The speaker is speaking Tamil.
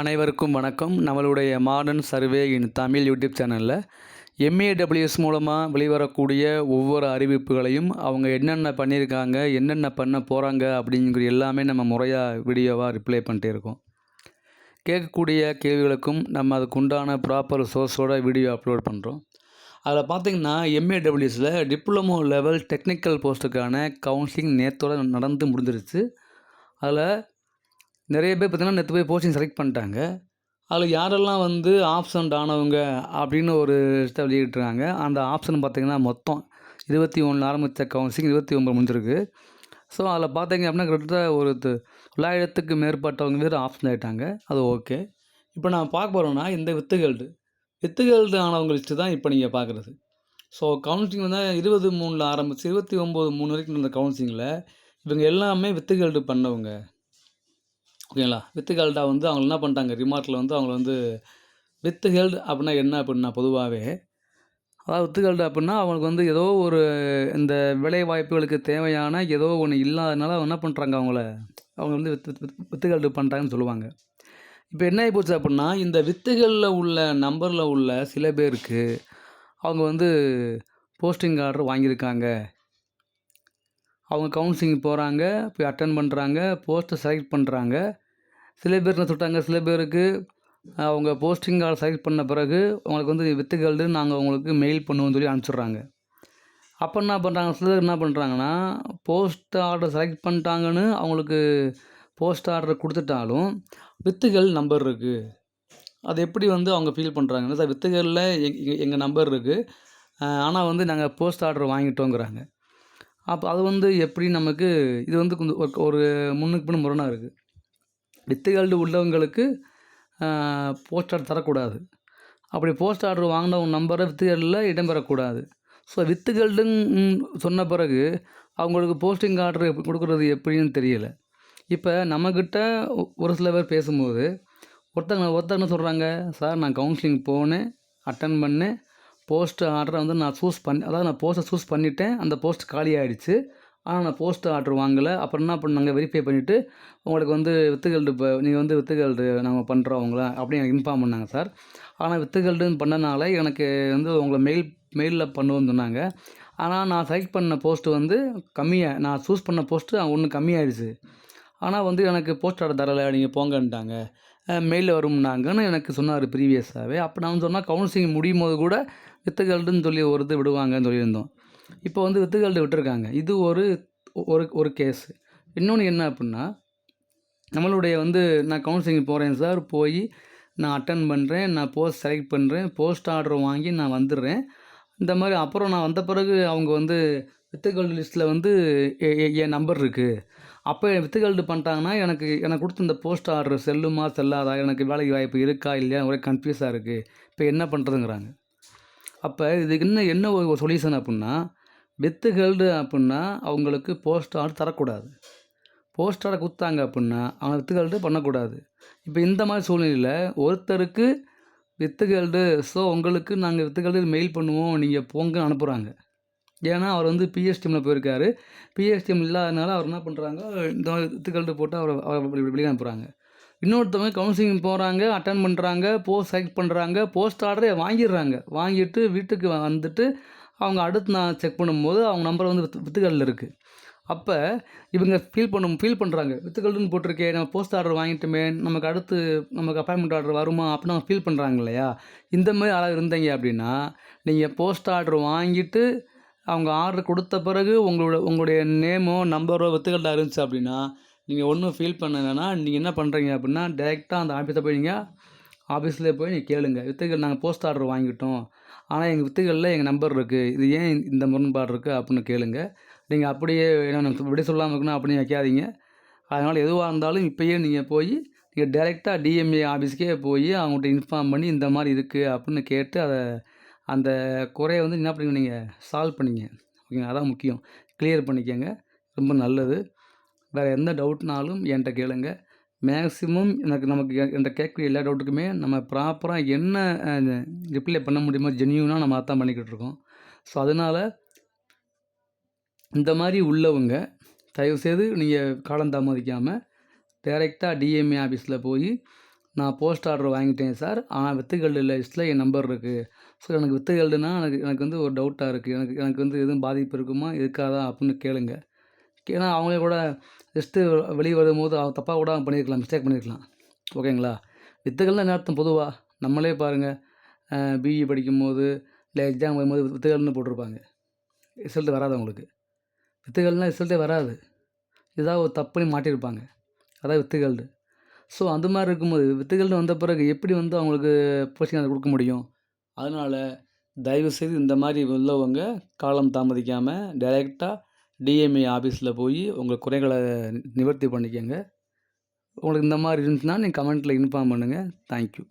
அனைவருக்கும் வணக்கம். நம்மளுடைய modern survey in Tamil YouTube சேனலில் எம்ஏடபிள்யூஎஸ் மூலமாக வெளிவரக்கூடிய ஒவ்வொரு அறிவிப்புகளையும் அவங்க என்னென்ன பண்ணியிருக்காங்க என்னென்ன பண்ண போகிறாங்க அப்படிங்கிற எல்லாமே நம்ம முறையாக வீடியோவாக ரிப்ளை பண்ணிட்டே இருக்கோம். கேட்கக்கூடிய கேள்விகளுக்கும் நம்ம அதுக்கு உண்டான ப்ராப்பர் சோர்ஸோட வீடியோ அப்லோட் பண்ணுறோம் அதில் பார்த்திங்கன்னா எம்ஏடபிள்யூஎஸில் டிப்ளமோ லெவல் டெக்னிக்கல் போஸ்ட்டுக்கான கவுன்சிலிங் நேற்றோடு நடந்து முடிஞ்சிருச்சு. அதில் நிறைய பேர் பார்த்தீங்கன்னா நேற்று போய் போஸ்டிங் செலக்ட் பண்ணிட்டாங்க. அதில் யாரெல்லாம் வந்து ஆப்ஷன்ட் ஆனவங்க அப்படின்னு ஒரு லிஸ்ட்டை வெளியிட்டிருக்காங்க. அந்த ஆப்ஷன் பார்த்திங்கன்னா மொத்தம் இருபத்தி ஒன்று ஆரம்பித்த கவுன்சிலிங் இருபத்தி ஒம்பது முடிஞ்சிருக்கு. ஸோ அதில் பார்த்தீங்க அப்படின்னா கிட்டத்தட்ட ஒரு தொள்ளாயிரத்துக்கு மேற்பட்டவங்க பேர் ஆப்ஷன் ஆகிட்டாங்க அது ஓகே இப்போ நான் பார்க்க போகிறோம்னா இந்த வித்துகள்டு. வித்துகள்டு ஆனவங்க லிஸ்ட்டு தான் இப்போ நீங்கள் பார்க்குறது. ஸோ கவுன்சிலிங் வந்து இருபது மூணில் ஆரம்பிச்சு இருபத்தி ஒம்பது மூணு வரைக்கும் இருந்த கவுன்சிலிங்கில் இவங்க எல்லாமே வித்துகள்டு பண்ணவங்க. ஓகேங்களா? வித்து ஹெல்டா வந்து அவங்க என்ன பண்ணிட்டாங்க? ரிமார்க்கில் வந்து அவங்க வந்து வித்து ஹெல்ட் அப்படின்னா என்ன அப்படின்னா பொதுவாகவே அதாவது வித்து ஹெல்டு அப்படின்னா அவங்களுக்கு வந்து ஏதோ ஒரு இந்த விலை வாய்ப்புகளுக்கு தேவையான ஏதோ ஒன்று இல்லாதனால அவங்க என்ன பண்ணுறாங்க அவங்கள அவங்க வந்து வித்து வித்து வித்து ஹெல்டு பண்ணுறாங்கன்னு சொல்லுவாங்க. இப்போ என்ன ஆகி போச்சு அப்படின்னா இந்த வித்துகளில் உள்ள நம்பரில் உள்ள சில பேருக்கு அவங்க வந்து போஸ்டிங் ஆர்டர் வாங்கியிருக்காங்க. அவங்க கவுன்சிலிங் போகிறாங்க போய் அட்டன் பண்ணுறாங்க போஸ்ட்டை செலக்ட் பண்ணுறாங்க சில பேர் என்ன சொல்லிட்டாங்க? சில பேருக்கு அவங்க போஸ்டிங் ஆர்டர் செலக்ட் பண்ண பிறகு உங்களுக்கு வந்து வித்துகள்னு நாங்கள் உங்களுக்கு மெயில் பண்ணுவோம்னு சொல்லி அனுப்பிச்சிடுறாங்க. அப்போ என்ன பண்ணுறாங்க சில பேர் என்ன பண்ணுறாங்கன்னா போஸ்ட் ஆர்டர் செலக்ட் பண்ணிட்டாங்கன்னு அவங்களுக்கு போஸ்ட் ஆர்டர் கொடுத்துட்டாலும் வித்துகள் நம்பர் இருக்குது அது எப்படி வந்து அவங்க ஃபீல் பண்ணுறாங்கன்னா சார் வித்துகளில் எங் எங்கள் நம்பர் இருக்குது ஆனால் வந்து நாங்கள் போஸ்ட் ஆர்டர் வாங்கிட்டோங்கிறாங்க. அப்போ அது வந்து எப்படி நமக்கு இது வந்து கொஞ்சம் ஒரு- ஒரு முன்னுக்கு பின் முரணாக இருக்குது வித்துகள்டு உள்ளவங்களுக்கு போஸ்ட் ஆர்டர் தரக்கூடாது. அப்படி போஸ்ட் ஆர்டர் வாங்கினவங்க நம்பரை வித்துகளில் இடம்பெறக்கூடாது. ஸோ வித்துகள்டுன்னு சொன்ன பிறகு அவங்களுக்கு போஸ்டிங் ஆர்டர் எப்படி கொடுக்குறது எப்படின்னு தெரியல. இப்போ நம்மக்கிட்ட ஒரு சில பேர் பேசும்போது ஒருத்தங்க ஒருத்தங்க சொல்கிறாங்க சார் நான் கவுன்சிலிங் போனேன் அட்டன் பண்ணேன் போஸ்ட் ஆர்டரை வந்து நான் சூஸ் பண்ணி அதாவது நான் போஸ்ட்டை சூஸ் பண்ணிட்டேன் அந்த போஸ்ட் காலி ஆயிடுச்சு ஆனால் நான் போஸ்ட் ஆர்டர் வாங்கலை. அப்புறம் என்ன பண்ணாங்க? வெரிஃபை பண்ணிவிட்டு உங்களுக்கு வந்து வித்துகள்டு இப்போ நீங்கள் வந்து வித்துகள்டு நாங்கள் பண்ணுறோம் அவங்கள அப்படின்னு எனக்கு இன்ஃபார்ம் பண்ணாங்க சார். ஆனால் வித்துகள்டுன்னு பண்ணனால எனக்கு வந்து உங்களை மெயில் மெயிலில் பண்ணுவோம்னு சொன்னாங்க. ஆனால் நான் செலக்ட் பண்ண போஸ்ட்டு வந்து கம்மியாக நான் சூஸ் பண்ண போஸ்ட்டு ஒன்று கம்மியாயிடுச்சு. ஆனால் வந்து எனக்கு போஸ்ட் ஆர்டர் தரலை நீங்கள் போங்கன்ட்டாங்க. மெயிலில் வரும்னாங்கன்னு எனக்கு சொன்னார் ப்ரீவியஸாகவே அப்போ நான் சொன்னால் கவுன்சிலிங் முடியும் போது கூட வித்துகள்டுன்னு சொல்லி ஒரு இது விடுவாங்கன்னு சொல்லியிருந்தோம். இப்போ வந்து வித்துக்கள்கிட்ட விட்டுருக்காங்க. இது ஒரு ஒரு ஒரு கேஸ் இன்னொன்று என்ன அப்படின்னா நம்மளுடைய வந்து நான் கவுன்சிலிங் போகிறேன் சார் போய் நான் அட்டன் பண்ணுறேன் நான் போஸ்ட் செலக்ட் பண்ணுறேன் போஸ்ட் ஆர்டர் வாங்கி நான் வந்துடுறேன் இந்த மாதிரி அப்புறம் நான் வந்த பிறகு அவங்க வந்து வித்துகள்டு லிஸ்ட்டில் வந்து என் நம்பர் இருக்குது அப்போ வித்துகள்டு பண்ணிட்டாங்கன்னா எனக்கு எனக்கு கொடுத்த இந்த போஸ்ட் ஆர்டர் செல்லுமா செல்லாதா எனக்கு வேலைக்கு வாய்ப்பு இருக்கா இல்லையா ஒரே கன்ஃபியூஸாக இருக்குது இப்போ என்ன பண்ணுறதுங்கிறாங்க அப்போ இதுக்கு இன்னும் என்ன ஒரு சொல்யூஷன் அப்படின்னா வித்துகள்டு அப்படின்னா அவங்களுக்கு போஸ்ட் ஆர்டர் தரக்கூடாது. போஸ்ட் ஆர்டர் கொடுத்தாங்க அப்படின்னா அவங்க வித்துகள்டு பண்ணக்கூடாது. இப்போ இந்த மாதிரி சூழ்நிலையில் ஒருத்தருக்கு வித்துகள்டு ஸோ உங்களுக்கு நாங்கள் வித்துகள்டு மெயில் பண்ணுவோம் நீங்கள் போங்க அனுப்புகிறாங்க ஏன்னா அவர் வந்து பிஎஸ்டிஎம்மில் போயிருக்காரு. பிஎஸ்டிஎம் இல்லாதனால அவர் என்ன பண்ணுறாங்க இந்த மாதிரி வித்துகள்டு போட்டு அவர் அவரை வெளியே அனுப்புகிறாங்க இன்னொருத்தவங்க கவுன்சிலிங் போகிறாங்க அட்டன் பண்ணுறாங்க போஸ்ட் செலக்ட் பண்ணுறாங்க போஸ்ட் ஆர்டரே வாங்கிடுறாங்க. வாங்கிட்டு வீட்டுக்கு வந்துட்டு அவங்க அடுத்து நான் செக் பண்ணும்போது அவங்க நம்பர் வந்து வித்து வித்துகளில் இருக்குது அப்போ இவங்க ஃபீல் பண்ணும் ஃபீல் பண்ணுறாங்க வித்துக்கள்னு போட்டிருக்கே நம்ம போஸ்ட் ஆர்டர் வாங்கிட்டுமே நமக்கு அடுத்து நமக்கு அப்பாயின்மெண்ட் ஆர்டர் வருமா அப்படின்னு அவங்க ஃபீல் பண்ணுறாங்க இல்லையா? இந்த மாதிரி ஆளாக இருந்தீங்க அப்படின்னா நீங்கள் போஸ்ட் ஆர்டர் வாங்கிட்டு அவங்க ஆர்டர் கொடுத்த பிறகு உங்களோட உங்களுடைய நேமோ நம்பரோ வித்துகள்டா இருந்துச்சு அப்படின்னா நீங்கள் ஒன்றும் ஃபீல் பண்ண வேணாம் நீங்கள் என்ன பண்ணுறீங்க அப்படின்னா டேரெக்டாக அந்த ஆஃபீஸை போய் நீங்கள் ஆஃபீஸில் போய் நீங்கள் கேளுங்க. வித்துக்கள் நாங்கள் போஸ்ட் ஆர்டர் வாங்கிட்டோம். ஆனால் எங்கள் வித்துகளில் எங்கள் நம்பர் இருக்குது இது ஏன் இந்த முரண்பாடு இருக்குது அப்படின்னு கேளுங்க. நீங்கள் அப்படியே என்ன விட சொல்லாமல் இருக்கணும் அப்படின்னு வைக்காதீங்க அதனால் எதுவாக இருந்தாலும் இப்போயே நீங்கள் போய் நீங்கள் டேரெக்டாக டிஎம்ஏ ஆஃபீஸ்க்கே போய் அவங்கள்ட்ட இன்ஃபார்ம் பண்ணி இந்த மாதிரி இருக்குது அப்படின்னு கேட்டு அதை அந்த குறையை வந்து என்ன பண்ணுங்க நீங்கள் சால்வ் பண்ணிங்க ஓகேங்க அதான் முக்கியம். கிளியர் பண்ணிக்கோங்க. ரொம்ப நல்லது. வேறு எந்த டவுட்னாலும் என்கிட்ட கேளுங்கள் மேக்ஸிமம் எனக்கு நமக்கு என்கிட்ட கேட்கக்கூடிய எல்லா டவுட்டுக்குமே நம்ம ப்ராப்பராக என்ன ரிப்ளை பண்ண முடியுமோ ஜென்யூனாக நம்ம அதான் பண்ணிக்கிட்டு இருக்கோம். ஸோ அதனால் இந்த மாதிரி உள்ளவங்க தயவுசெய்து நீங்கள் காலம் தாமதிக்காமல் டைரெக்டாக டிஎம்ஏ ஆஃபீஸில் போய் நான் போஸ்ட் ஆர்டர் வாங்கிட்டேன் சார். ஆனால் வித்துகல்டு லிஸ்ட்டில் என் நம்பர் இருக்குது ஸோ எனக்கு வித்துகல்டுனா எனக்கு எனக்கு வந்து ஒரு டவுட்டாக இருக்குது எனக்கு எனக்கு வந்து எதுவும் பாதிப்பு இருக்குமா இருக்காதா அப்படின்னு கேளுங்கள் ஏன்னா அவங்களே கூட ஜஸ்ட்டு வெளியே வரும்போது அவங்க தப்பாக கூட பண்ணியிருக்கலாம் மிஸ்டேக் பண்ணியிருக்கலாம் ஓகேங்களா? வித்துகள்னா என்ன அர்த்தம் பொதுவாக நம்மளே பாருங்கள் பிஇ படிக்கும்போது இல்லை எக்ஸாம் வரும்போது வித்துகள்னு போட்டிருப்பாங்க. ரிசல்ட் வராது அவங்களுக்கு. வித்துகள்னால் ரிசல்ட்டே வராது. ஏதாவது ஒரு தப்புன்னு மாட்டியிருப்பாங்க அதான் வித்துகள்டு ஸோ அந்த மாதிரி இருக்கும்போது வித்துகள்னு வந்த பிறகு எப்படி வந்து அவங்களுக்கு போஸ்டிங் அதை கொடுக்க முடியும்? அதனால் தயவுசெய்து இந்த மாதிரி உள்ளவங்க காலம் தாமதிக்காமல் டைரெக்டாக டிஎம்ஏ ஆஃபீஸில் போய் உங்கள் குறைகளை நிவர்த்தி பண்ணிக்கங்க. உங்களுக்கு இந்த மாதிரி இருந்துச்சுன்னா நீங்கள் கமெண்ட்டில் இன்ஃபார்ம் பண்ணுங்கள் தேங்க்யூ